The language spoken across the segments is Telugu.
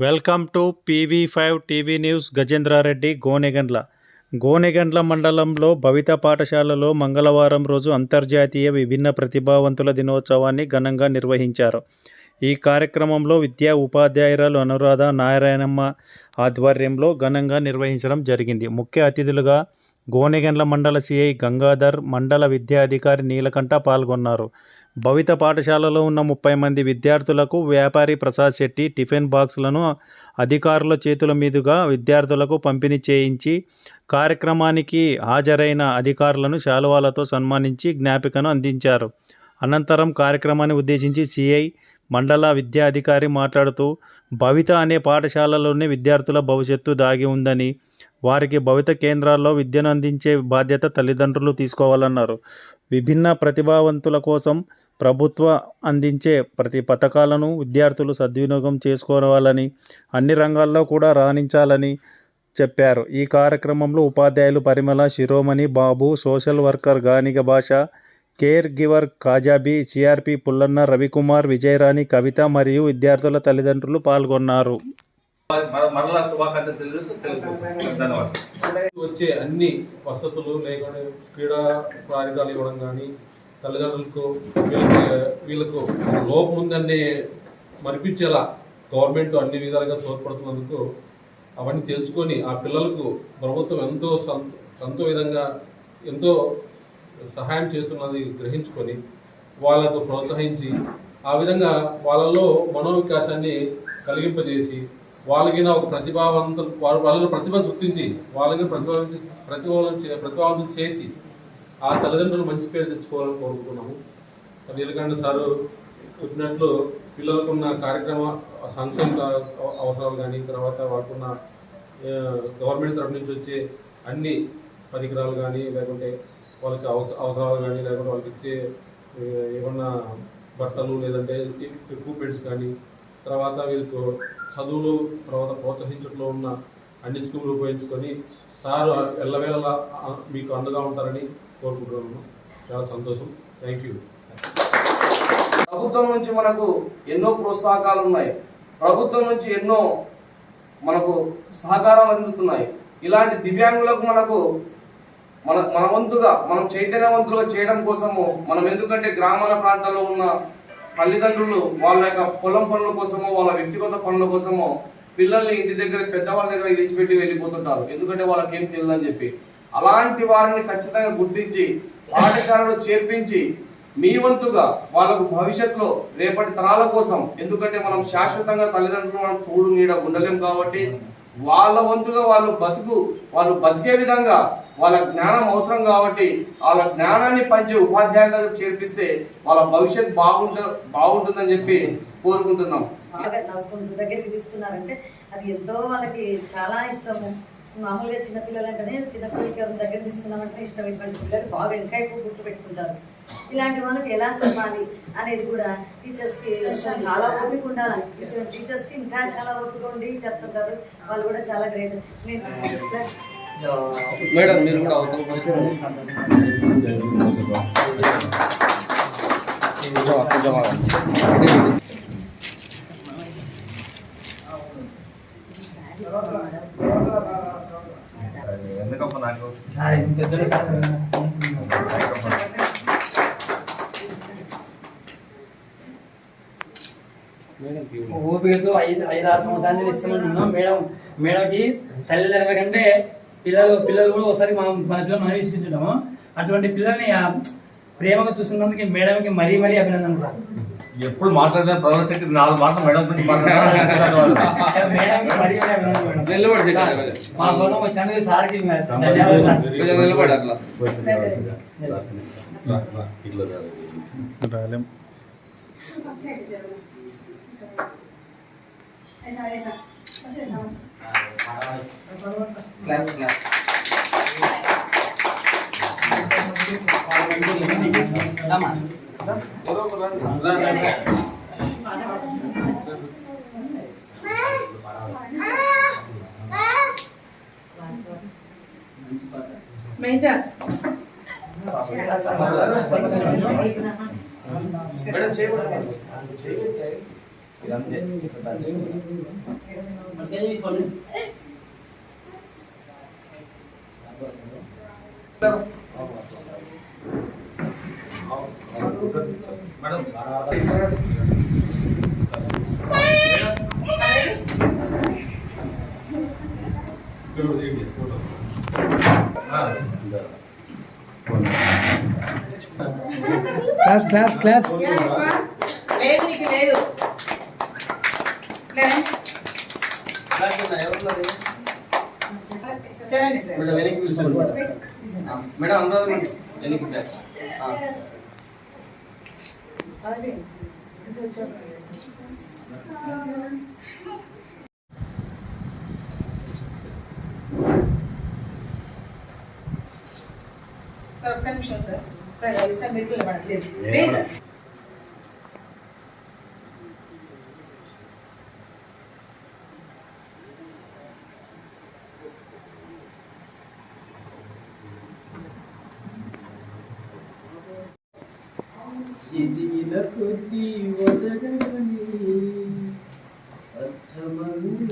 Welcome to PV five TV news Gajendra Reddy Gonegandla. Gonegandla మండలంలో భవిత పాఠశాలలో మంగళవారం రోజు అంతర్జాతీయ విభిన్న ప్రతిభావంతుల దినోత్సవాన్ని ఘనంగా నిర్వహించారు. ఈ కార్యక్రమంలో విద్యా ఉపాధ్యాయురాలు అనురాధ నారాయణమ్మ ఆధ్వర్యంలో ఘనంగా నిర్వహించడం జరిగింది. ముఖ్య అతిథులుగా గోనెగండ్ల మండల సిఐ గంగాధర్ మండల విద్యాధికారి నీలకంఠ పాల్గొన్నారు. భవిత పాఠశాలలో ఉన్న ముప్పై మంది విద్యార్థులకు వ్యాపారి ప్రసాద్ శెట్టి టిఫిన్ బాక్సులను అధికారుల చేతుల మీదుగా విద్యార్థులకు పంపిణీ చేయించి కార్యక్రమానికి హాజరైన అధికారులను శాలువాలతో సన్మానించి జ్ఞాపికను అందించారు. అనంతరం కార్యక్రమాన్ని ఉద్దేశించి సిఐ మండల విద్యా అధికారి మాట్లాడుతూ భవిత అనే పాఠశాలలోనే విద్యార్థుల భవిష్యత్తు దాగి ఉందని వారికి భవిత కేంద్రాల్లో విద్యను అందించే బాధ్యత తల్లిదండ్రులు తీసుకోవాలన్నారు. విభిన్న ప్రతిభావంతుల కోసం ప్రభుత్వ అందించే ప్రతి పథకాలను విద్యార్థులు సద్వినియోగం చేసుకోవాలని అన్ని రంగాల్లో కూడా రాణించాలని చెప్పారు. ఈ కార్యక్రమంలో ఉపాధ్యాయులు పరిమళ శిరోమణి బాబు social worker Ganiga Bhasha care giver Kajabi CRP Pullanna Ravikumar Vijayarani Kavitha మరియు విద్యార్థుల తల్లిదండ్రులు పాల్గొన్నారు. మరలా శుభాకాంక్షలు తెలుసు తెలుసు ధన్యవాదాలు. వచ్చే అన్ని వసతులు లేకుండా క్రీడా కార్యక్రమాలు ఇవ్వడం కానీ తల్లిదండ్రులకు వీళ్ళకి లోపం ఉందనే మరిపించేలా గవర్నమెంట్ అన్ని విధాలుగా తోడ్పడుతున్నందుకు అవన్నీ తెలుసుకొని ఆ పిల్లలకు ప్రభుత్వం ఎంతో సంతో విధంగా ఎంతో సహాయం చేస్తున్నది గ్రహించుకొని వాళ్ళకు ప్రోత్సహించి ఆ విధంగా వాళ్ళలో మనోవికాసాన్ని కలిగింపజేసి వాళ్ళకి ఒక ప్రతిభావంతం వాళ్ళ వాళ్ళలో ప్రతిభ గుర్తించి వాళ్ళకి ప్రతిభావంతం ప్రతిభావం చే- ప్రతిభావంతం చేసి ఆ తల్లిదండ్రులు మంచి పేరు తెచ్చుకోవాలని కోరుకుంటున్నాము. నీలకంఠ సారు చెప్పినట్లు పిల్లలకు ఉన్న కార్యక్రమ సంక్షేమ అవసరాలు కానీ తర్వాత వాళ్ళకున్న ఉన్న గవర్నమెంట్ తరఫు నుంచి వచ్చే అన్ని పరికరాలు కానీ లేకుంటే వాళ్ళకి అవసరాలు కానీ లేకుంటే వాళ్ళకి ఇచ్చే ఏమన్నా బట్టలు లేదంటే ఎక్విప్మెంట్స్ కానీ తర్వాత వీళ్ళకు చదువులు తర్వాత ప్రోత్సహించడంలో ఉన్న అన్ని స్కీములు ఉపయోగించుకొని సార్ ఎల్లవేళలా మీకు అండగా ఉంటారని కోరుకుంటున్నాను చాలా సంతోషం. థ్యాంక్ యూ ప్రభుత్వం నుంచి మనకు ఎన్నో ప్రోత్సాహకాలు ఉన్నాయి. ప్రభుత్వం నుంచి ఎన్నో మనకు సహకారాలు అందుతున్నాయి. ఇలాంటి దివ్యాంగులకు మనకు మన మన వంతుగా మనం చైతన్యవంతులుగా చేయడం కోసము మనం ఎందుకంటే గ్రామాల ప్రాంతాల్లో ఉన్న తల్లిదండ్రులు వాళ్ళ యొక్క పొలం పనుల కోసమో వాళ్ళ వ్యక్తిగత పనుల కోసమో పిల్లల్ని ఇంటి దగ్గర పెద్దవాళ్ళ దగ్గర విడిచిపెట్టి వెళ్ళిపోతుంటారు. ఎందుకంటే వాళ్ళకి ఏం తెలియదని చెప్పి. అలాంటి వారిని ఖచ్చితంగా గుర్తించి పాఠశాలలో చేర్పించి మీ వంతుగా వాళ్ళకు భవిష్యత్తులో రేపటి తరాల కోసం ఎందుకంటే మనం శాశ్వతంగా తల్లిదండ్రులు మనం తోడు నీడ ఉండలేం కాబట్టి వాళ్ళ వంతుగా వాళ్ళు బతుకు వాళ్ళు బతికే విధంగా వాళ్ళ జ్ఞానం అవసరం కాబట్టి వాళ్ళ జ్ఞానాన్ని పంచే ఉపాధ్యాయుల దగ్గర చేర్పిస్తే వాళ్ళ భవిష్యత్ బాగుంట బాగుంటుందని చెప్పి కోరుకుంటున్నాం. బాగా నవ్వుకుంటూ దగ్గరికి తీసుకున్నారంటే అది ఎంతో వాళ్ళకి చాలా ఇష్టము. మామూలుగా చిన్నపిల్లలు అంటేనే చిన్నపిల్లలకి ఎవరి దగ్గర తీసుకున్నామంటే ఇష్టం ఇటువంటి పిల్లలు బాగా ఇంకా గుర్తు పెట్టుకుంటారు. ఇలాంటి వాళ్ళకి ఎలా చెప్పాలి అనేది కూడా టీచర్స్కి చాలా ఓపిక ఉండాలి. ఇటువంటి టీచర్స్కి ఇంకా చాలా ఓపిక ఉండి చెప్తుంటారు. వాళ్ళు కూడా చాలా గ్రేట్ మేడం మీరు కూడా అవతలకి వస్తే ఎందుకమ్మా నాకు? ఓపికతో ఐదు ఐదు ఆరు సంవత్సరాల నుంచి ఇస్తున్నాం మేడం మేడంకి తల్లిదండ్రుల కంటే పిల్లలు పిల్లలు కూడా ఒకసారి మనం మన పిల్లలు మనం విసిపించుంటాము అటువంటి పిల్లల్ని ప్రేమగా చూస్తున్నందుకు మేడంకి మరీ మరీ అభినందన సార్. ఎప్పుడు మాట్లాడిన ప్రధాన నాలుగు మాటలు మేడం గురించి. మా కోసం వచ్చినందుకు సార్కి నిలబడి అట్లా. క్లాప్ క్లాప్ మేడం చేయబడి ఇదంతే క్లాప్స్ క్లాప్స్ క్లాప్స్ లేదు నీకు లేదు. మేడం వెనక్కి పిలుచుకోండి మేడం. ఆ, మేడం అందరూ వెనక్కి బ్యాక్. ఆ. సార్ ఒక్క నిమిషం సార్ సార్ అది సార్ మీరు పిల్లవాడు చేయండి కొద్ది వదలని అర్థమంది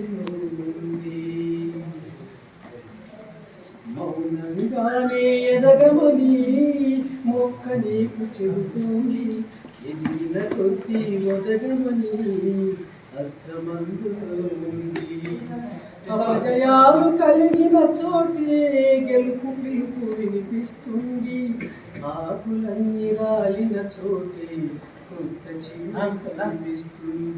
మౌనంగానే ఎదగమని మొక్క నీకు చెబుతుంది ఎదిగిన కొద్ది వదగమని అర్థమందు జయాలు కలిగిన చోటే గెలుపు పిలుపు వినిపిస్తుంది. ఆకులన్నీ రాలిన చోటే కొత్త చిన్న కనిపిస్తుంది